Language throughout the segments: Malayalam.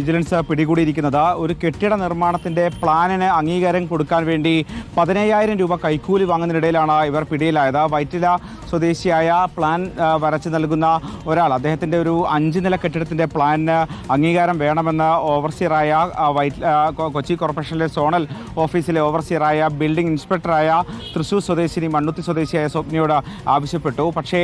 വിജിലൻസ് പിടികൂടിയിരിക്കുന്നത്. ഒരു കെട്ടിട നിർമ്മാണത്തിന്റെ പ്ലാനിന് അംഗീകാരം കൊടുക്കാൻ വേണ്ടി പതിനയ്യായിരം രൂപ കൈക്കൂലി വാങ്ങുന്നതിനിടയിലാണ് ഇവർ പിടിയിലായത്. വൈറ്റില സ്വദേശിയായ പ്ലാൻ വരച്ച് നൽകുന്ന ഒരാൾ. അദ്ദേഹത്തിന്റെ ഒരു അഞ്ച് നില കെട്ടിടത്തിന്റെ പ്ലാനിന് അംഗീകാരം വേണമെന്ന് ഓവർസിയറായ വൈറ്റ് കൊച്ചി കോർപ്പറേഷനിലെ സോണൽ ഓഫീസിലെ ഓവർസിയറായ ബിൽഡിംഗ് ഇൻസ്പെക്ടറായ തൃശൂർ സ്വദേശിനി മണ്ണുത്തി സ്വദേശിയായ സ്വപ്നയോട് ആവശ്യപ്പെട്ടു. പക്ഷേ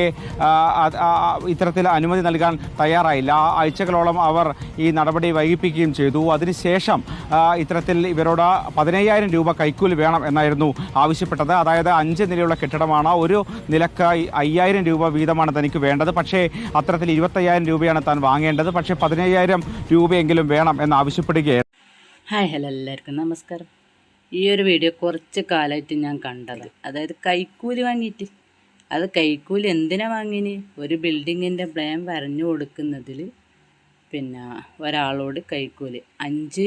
ഇത്തരത്തിൽ അനുമതി നൽകാൻ തയ്യാറായില്ല. ആഴ്ചകളോളം അവർ ഈ നടപടി വൈകിപ്പിക്കുകയും ചെയ്തു. അതിനുശേഷം ഇത്തരത്തിൽ ഇവരോട് പതിനയ്യായിരം രൂപ കൈക്കൂലി വേണം എന്നായിരുന്നു ആവശ്യപ്പെട്ടത്. അതായത് അഞ്ച് നിലയുള്ള കെട്ടിടമാണ്. ഒരു നിലയ്ക്ക് അയ്യായിരം രൂപ വീതമാണ് തനിക്ക് വേണ്ടത്. പക്ഷേ അത്തരത്തിൽ ഇരുപത്തയ്യായിരം രൂപയാണ് താൻ വാങ്ങേണ്ടത്. പക്ഷേ പതിനയ്യായിരം രൂപയെങ്കിലും വേണം എന്ന് ആവശ്യപ്പെടുകയായിരുന്നു. ഹായ് ഹലോ എല്ലാവർക്കും നമസ്കാരം. ഈ ഒരു വീഡിയോ കുറച്ച് കാലമായിട്ട് ഞാൻ കണ്ടത്. അതായത് കൈക്കൂലി വാങ്ങിയിട്ട്. അത് കൈക്കൂലി എന്തിനാ വാങ്ങിന്? ഒരു ബിൽഡിങ്ങിന്റെ പ്ലാൻ വരഞ്ഞു കൊടുക്കുന്നതിൽ പിന്നെ ഒരാളോട് കൈക്കൂലി അഞ്ച്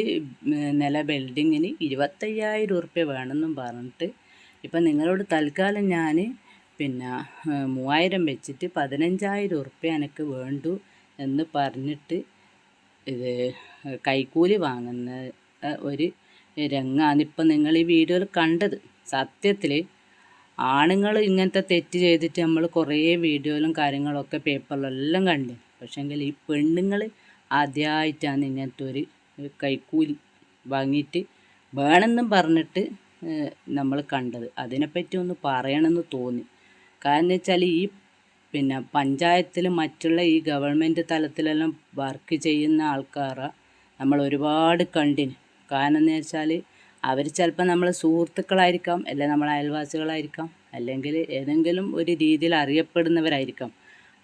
നില ബിൽഡിങ്ങിന് ഇരുപത്തയ്യായിരം ഉറുപ്പ്യ വേണമെന്നും പറഞ്ഞിട്ട് ഇപ്പം നിങ്ങളോട് തൽക്കാലം ഞാൻ പിന്നെ മൂവായിരം വെച്ചിട്ട് പതിനഞ്ചായിരം ഉറുപ്പ്യ എനിക്ക് വേണ്ടു എന്ന് പറഞ്ഞിട്ട് ഇത് കൈക്കൂലി വാങ്ങുന്ന ഒരു രംഗമാണ് ഇപ്പം നിങ്ങൾ ഈ വീഡിയോയിൽ കണ്ടത്. സത്യത്തിൽ ആണുങ്ങൾ ഇങ്ങനത്തെ തെറ്റ് ചെയ്തിട്ട് നമ്മൾ കുറേ വീഡിയോയിലും കാര്യങ്ങളൊക്കെ പേപ്പറിലെല്ലാം കണ്ടു. പക്ഷേങ്കിൽ ഈ പെണ്ണുങ്ങൾ ആദ്യമായിട്ടാണ് ഇങ്ങനത്തെ ഒരു കൈക്കൂലി വാങ്ങിയിട്ട് വേണമെന്നും പറഞ്ഞിട്ട് നമ്മൾ കണ്ടത്. അതിനെപ്പറ്റി ഒന്ന് പറയണമെന്ന് തോന്നി. കാരണം വെച്ചാൽ ഈ പിന്നെ പഞ്ചായത്തിൽ മറ്റുള്ള ഈ ഗവൺമെന്റ് തലത്തിലെല്ലാം വർക്ക് ചെയ്യുന്ന ആൾക്കാരെ നമ്മൾ ഒരുപാട് കണ്ടിന്. കാരണം എന്ന് വെച്ചാൽ അവർ ചിലപ്പോൾ നമ്മൾ സുഹൃത്തുക്കളായിരിക്കാം അല്ലെങ്കിൽ നമ്മളെ അയൽവാസികളായിരിക്കാം അല്ലെങ്കിൽ ഏതെങ്കിലും ഒരു രീതിയിൽ അറിയപ്പെടുന്നവരായിരിക്കാം.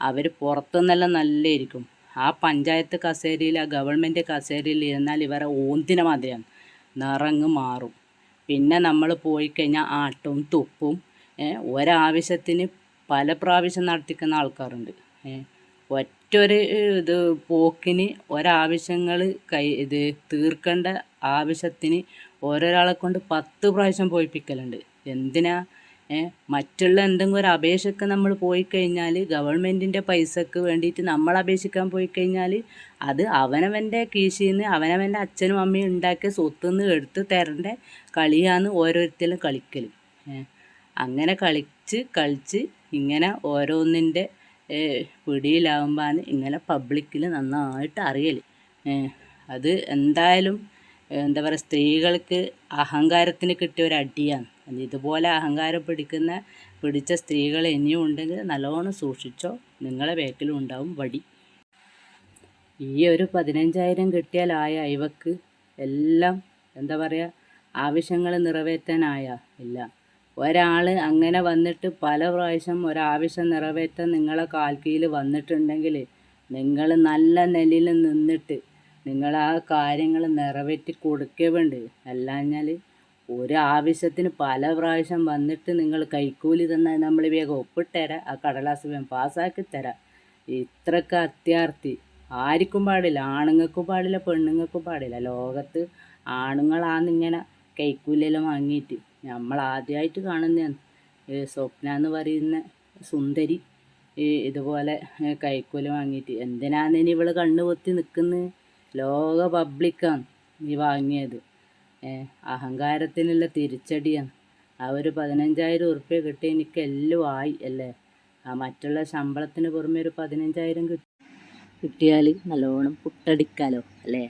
അവർ പുറത്തുനിന്നെല്ലാം നല്ലതായിരിക്കും ആ പഞ്ചായത്ത് കസേരയിൽ ആ ഗവൺമെന്റ് കസേരയിൽ ഇരുന്നാൽ ഇവരെ ഓന്തിന മാതിരിയാണ്. നിറങ്ങ് മാറും. പിന്നെ നമ്മൾ പോയി കഴിഞ്ഞാൽ ആട്ടും തുപ്പും ഒരാവശ്യത്തിന് പല പ്രാവശ്യം നടത്തിക്കുന്ന ആൾക്കാരുണ്ട്. ഒറ്റൊരു ഇത് പോക്കിന് ഒരാവശ്യങ്ങൾ കൈ ഇത് തീർക്കേണ്ട ആവശ്യത്തിന് ഓരോരാളെ കൊണ്ട് പത്ത് പ്രാവശ്യം പോയിപ്പിക്കലുണ്ട്. എന്തിനാ? മറ്റുള്ള എന്തെങ്കിലും ഒരു അപേക്ഷയ്ക്ക് നമ്മൾ പോയി കഴിഞ്ഞാൽ ഗവൺമെന്റിന്റെ പൈസക്ക് വേണ്ടിയിട്ട് നമ്മൾ അപേക്ഷിക്കാൻ പോയി കഴിഞ്ഞാൽ അത് അവനവന്റെ കീശയിൽ നിന്ന് അവനവന്റെ അച്ഛനും അമ്മയും ഉണ്ടാക്കിയ സ്വത്ത് നിന്ന് എടുത്ത് തരേണ്ട കളിയാണ് ഓരോരുത്തരും കളിക്കൽ അങ്ങനെ കളിച്ച് കളിച്ച് ഇങ്ങനെ ഓരോന്നിന്റെ പിടിയിലാവുമ്പോൾ ഇങ്ങനെ പബ്ലിക്കിൽ നന്നായിട്ട് അറിയൽ അത് എന്തായാലും എന്താ പറയുക സ്ത്രീകൾക്ക് അഹങ്കാരത്തിന് കിട്ടിയ ഒരു അടിയാണ്. ഇതുപോലെ അഹങ്കാരം പിടിക്കുന്ന പിടിച്ച സ്ത്രീകൾ ഇനിയും ഉണ്ടെങ്കിൽ നല്ലോണം സൂക്ഷിച്ചോ നിങ്ങളെ ബാക്കിലും ഉണ്ടാവും വടി. ഈ ഒരു പതിനഞ്ചായിരം കിട്ടിയാലായ ഇവക്ക് എല്ലാം എന്താ പറയുക ആവശ്യങ്ങൾ നിറവേറ്റാനായ ഇല്ല. ഒരാൾ അങ്ങനെ വന്നിട്ട് പല പ്രാവശ്യം ഒരാവശ്യം നിറവേറ്റാൻ നിങ്ങളെ കാൽക്കീയിൽ വന്നിട്ടുണ്ടെങ്കിൽ നിങ്ങൾ നല്ല നിലയിൽ നിന്നിട്ട് നിങ്ങൾ ആ കാര്യങ്ങൾ നിറവേറ്റി കൊടുക്കേ വേണ്ട അല്ലാഞ്ഞാൽ ഒരാവശ്യത്തിന് പല പ്രാവശ്യം വന്നിട്ട് നിങ്ങൾ കൈക്കൂലി തന്നാൽ നമ്മൾ വേഗം ഒപ്പിട്ടുതരാം ആ കടലാസ് വേഗം പാസ്സാക്കി തരാം. ഇത്രക്ക് അത്യാർത്ഥി ആർക്കും പാടില്ല ആണുങ്ങൾക്കും പാടില്ല പെണ്ണുങ്ങൾക്കും പാടില്ല. ലോകത്ത് ആണുങ്ങളാണ് ഇങ്ങനെ കൈക്കൂലിയെല്ലാം വാങ്ങിയിട്ട് നമ്മൾ ആദ്യമായിട്ട് കാണുന്നതാണ്. സ്വപ്ന എന്ന് പറയുന്ന സുന്ദരി ഇതുപോലെ കൈക്കൂലി വാങ്ങിയിട്ട് എന്തിനാണ് ഇവൾ കണ്ണു പൊത്തി നിൽക്കുന്നത് ലോക പബ്ലിക്കാണ് നീ വാങ്ങിയത്. അഹങ്കാരത്തിനുള്ള തിരിച്ചടിയാണ്. ആ ഒരു പതിനഞ്ചായിരം ഉറുപ്പ്യ കിട്ടി എനിക്ക് എല്ലാം ആയി അല്ലേ? ആ മറ്റുള്ള ശമ്പളത്തിന് പുറമെ ഒരു പതിനഞ്ചായിരം കിട്ടി കിട്ടിയാൽ നല്ലോണം പുട്ടടിക്കാലോ അല്ലേ?